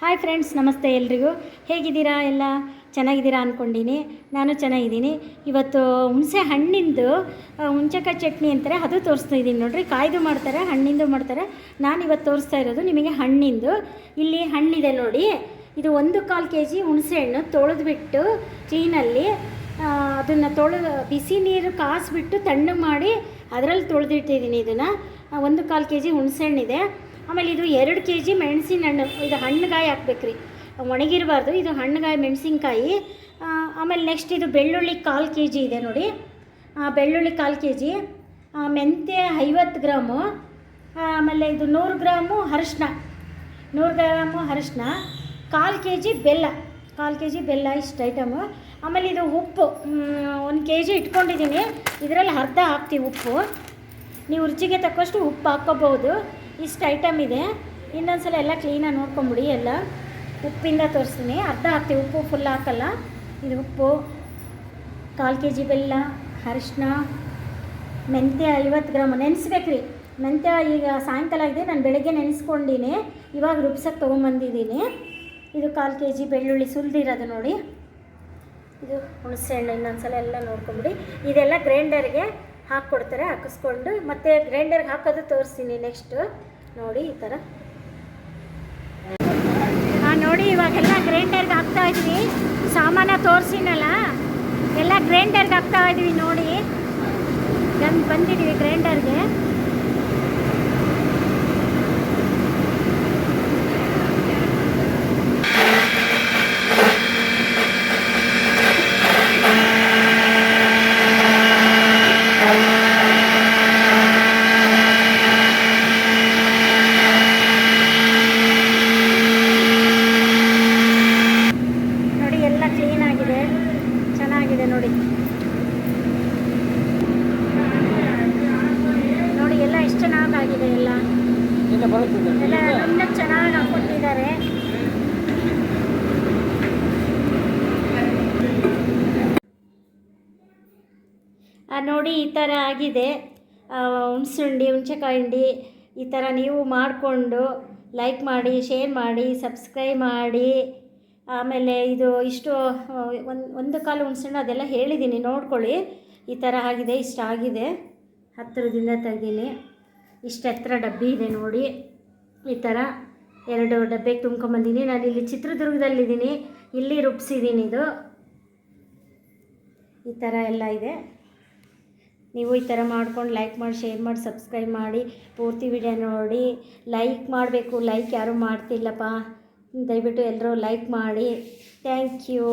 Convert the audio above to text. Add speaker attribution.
Speaker 1: Hi friends ನಮಸ್ತೆ ಎಲ್ರಿಗೂ. ಹೇಗಿದ್ದೀರಾ ಎಲ್ಲ? ಚೆನ್ನಾಗಿದ್ದೀರಾ ಅಂದ್ಕೊಂಡಿನಿ ನಾನು ಚೆನ್ನಾಗಿದ್ದೀನಿ. ಇವತ್ತು ಹುಣಸೆ ಹಣ್ಣಿಂದು ಆ, ಚಟ್ನಿ ಅಂತಾರೆ ಅದು ತೋರಿಸ್ತಾ ಇದ್ದೀನಿ ನೋಡಿರಿ. ಕಾಯ್ದು ಮಾಡ್ತಾರೆ ಹಣ್ಣಿಂದು ಮಾಡ್ತಾರೆ. ನಾನು ಇವತ್ತು ತೋರಿಸ್ತಾ ಇರೋದು ನಿಮಗೆ ಹಣ್ಣಿಂದು. ಇಲ್ಲಿ ಹಣ್ಣಿದೆ ನೋಡಿ. ಇದು ಒಂದು ಕಾಲು ಕೆ ಜಿ ಹುಣಸೆ ಹಣ್ಣು ತೊಳೆದ್ಬಿಟ್ಟು ಕ್ಲೀನಲ್ಲಿ ಅದನ್ನು ತೊಳೆ ಬಿಸಿ ನೀರು ಕಾಸ್ಬಿಟ್ಟು ತಣ್ಣು ಮಾಡಿ ಅದರಲ್ಲಿ ತೊಳೆದಿಟ್ಟಿದ್ದೀನಿ ಇದನ್ನು. ಒಂದು ಕಾಲು ಕೆ ಜಿ ಹುಣಸೆ ಹಣ್ಣಿದೆ. ಆಮೇಲೆ ಇದು ಎರಡು ಕೆ ಜಿ ಮೆಣಸಿನ ಹಣ್ಣು ಇದು ಹಣ್ಣುಗಾಯಿ ಹಾಕ್ಬೇಕ್ರಿ. ಒಣಗಿರಬಾರ್ದು, ಇದು ಹಣ್ಣುಗಾಯಿ, ಮೆಣಸಿನ್ಕಾಯಿ. ಆಮೇಲೆ ನೆಕ್ಸ್ಟ್ ಇದು ಬೆಳ್ಳುಳ್ಳಿ ಕಾಲು ಕೆ ಜಿ ಇದೆ ನೋಡಿ. ಬೆಳ್ಳುಳ್ಳಿ ಕಾಲು ಕೆ ಜಿ ಮೆಂತ್ಯ ಐವತ್ತು ಗ್ರಾಮು. ಆಮೇಲೆ ಇದು ನೂರು ಗ್ರಾಮು ಅರಿಶಿನ. ನೂರು ಗ್ರಾಮು ಅರಿಶಿನ. ಕಾಲು ಕೆ ಜಿ ಬೆಲ್ಲ. ಕಾಲು ಕೆ ಜಿ ಬೆಲ್ಲ ಇಷ್ಟು ಐಟಮು. ಆಮೇಲೆ ಇದು ಉಪ್ಪು. ಒಂದು ಕೆ ಜಿ ಇಟ್ಕೊಂಡಿದ್ದೀನಿ ಇದರಲ್ಲಿ ಅರ್ಧ ಹಾಕ್ತೀವಿ ಉಪ್ಪು. ನೀವು ರುಚಿಗೆ ತಕ್ಕಷ್ಟು ಉಪ್ಪು ಹಾಕ್ಕೋಬೋದು. ಇಷ್ಟು ಐಟಮ್ ಇದೆ. ಇನ್ನೊಂದು ಸಲ ಎಲ್ಲ ಕ್ಲೀನಾಗಿ ನೋಡ್ಕೊಂಬಿಡಿ ಎಲ್ಲ. ಉಪ್ಪಿಂದ ತೋರಿಸ್ತೀನಿ. ಅರ್ಧ ಹಾಕ್ತೀವಿ. ಉಪ್ಪು ಫುಲ್ ಹಾಕಲ್ಲ. ಇದು ಉಪ್ಪು, ಕಾಲು ಕೆ ಜಿ ಬೆಲ್ಲ ಅರಿಶಿನ ಮೆಂತ್ಯ ಐವತ್ತು ಗ್ರಾಮ್ ನೆನೆಸ್ಬೇಕ್ರಿ ಮೆಂತ್ಯ ಈಗ ಸಾಯಂಕಾಲ ಆಗಿದೆ. ನಾನು ಬೆಳಗ್ಗೆ ನೆನೆಸ್ಕೊಂಡಿನಿ. ಇವಾಗ ರುಬ್ಸಕ್ಕೆ ತೊಗೊಂಬಂದಿದ್ದೀನಿ. ಇದು ಕಾಲು ಕೆ ಜಿ ಬೆಳ್ಳುಳ್ಳಿ ಸುಲಿದಿರೋದು ನೋಡಿ. ಇದು ಹುಣಸೆ ಹಣ್ಣು ಇನ್ನೊಂದ್ಸಲ ಎಲ್ಲ ನೋಡ್ಕೊಂಬಿಡಿ. ಇದೆಲ್ಲ ಗ್ರೈಂಡರ್ಗೆ ಹಾಕ್ಕೊಡ್ತಾರೆ, ಹಾಕಿಸ್ಕೊಂಡು ಮತ್ತೆ ಗ್ರೈಂಡರ್ಗೆ ಹಾಕೋದು ತೋರಿಸ್ತೀನಿ ನೆಕ್ಸ್ಟು ನೋಡಿ ಈ ಥರ ಹಾಂ, ನೋಡಿ, ಇವಾಗೆಲ್ಲ ಗ್ರೈಂಡರ್ಗೆ ಹಾಕ್ತಾ ಇದ್ವಿ. ಸಾಮಾನ ತೋರಿಸಿನಲ್ಲ, ಎಲ್ಲ ಗ್ರೈಂಡರ್ಗೆ ಹಾಕ್ತಾ ಇದ್ವಿ ನೋಡಿ. ಬಂದು ಬಂದಿದ್ದೀವಿ ಗ್ರೈಂಡರ್ಗೆ ನೋಡಿ ಎಲ್ಲ ಕ್ಲೀನ್ ಆಗಿದೆ ಚೆನ್ನಾಗಿದೆ ನೋಡಿ ನೋಡಿ ಎಲ್ಲ ಎಷ್ಟು ಚೆನ್ನಾಗಾಗಿದೆ ಎಲ್ಲ ಎಲ್ಲ ಎಲ್ಲ ಚೆನ್ನಾಗಿ ನೋಡಿ ಈ ಥರ ಆಗಿದೆ. ಹುಣಸುಂಡಿ ಹುಣಸೆಕಾಯಿ ಹಿಂಡಿ ಈ ಥರ ನೀವು ಮಾಡಿಕೊಂಡು ಲೈಕ್ ಮಾಡಿ ಶೇರ್ ಮಾಡಿ ಸಬ್ಸ್ಕ್ರೈಬ್ ಮಾಡಿ. ಆಮೇಲೆ ಇದು ಇಷ್ಟು ಒಂದು ಒಂದು ಕಾಲು ಹುಣಸೆಹಣ್ಣು ಅದೆಲ್ಲ ಹೇಳಿದ್ದೀನಿ ನೋಡ್ಕೊಳ್ಳಿ. ಈ ಥರ ಆಗಿದೆ ಇಷ್ಟ ಆಗಿದೆ ಹತ್ತಿರದಿಂದ ತೆಗ್ದೀನಿ. ಇಷ್ಟು ಡಬ್ಬಿ ಇದೆ ನೋಡಿ. ಈ ಥರ ಎರಡು ಡಬ್ಬೆಗೆ ತುಂಬ್ಕೊಂಬಂದಿನಿ ನಾನು ಇಲ್ಲಿ ಚಿತ್ರದುರ್ಗದಲ್ಲಿದ್ದೀನಿ. ಇಲ್ಲಿ ರುಬ್ಸಿದ್ದೀನಿ ಇದು. ಈ ಥರ ಎಲ್ಲ ಇದೆ. ನೀವು ಈ ಥರ ಮಾಡ್ಕೊಂಡು ಲೈಕ್ ಮಾಡಿ ಶೇರ್ ಮಾಡಿ ಸಬ್ಸ್ಕ್ರೈಬ್ ಮಾಡಿ, ಪೂರ್ತಿ ವಿಡಿಯೋ ನೋಡಿ. ಲೈಕ್ ಮಾಡಬೇಕು. ಲೈಕ್ ಯಾರೂ ಮಾಡ್ತಿಲ್ಲಪ್ಪ. ದಯವಿಟ್ಟು ಎಲ್ಲರೂ ಲೈಕ್ ಮಾಡಿ. Thank you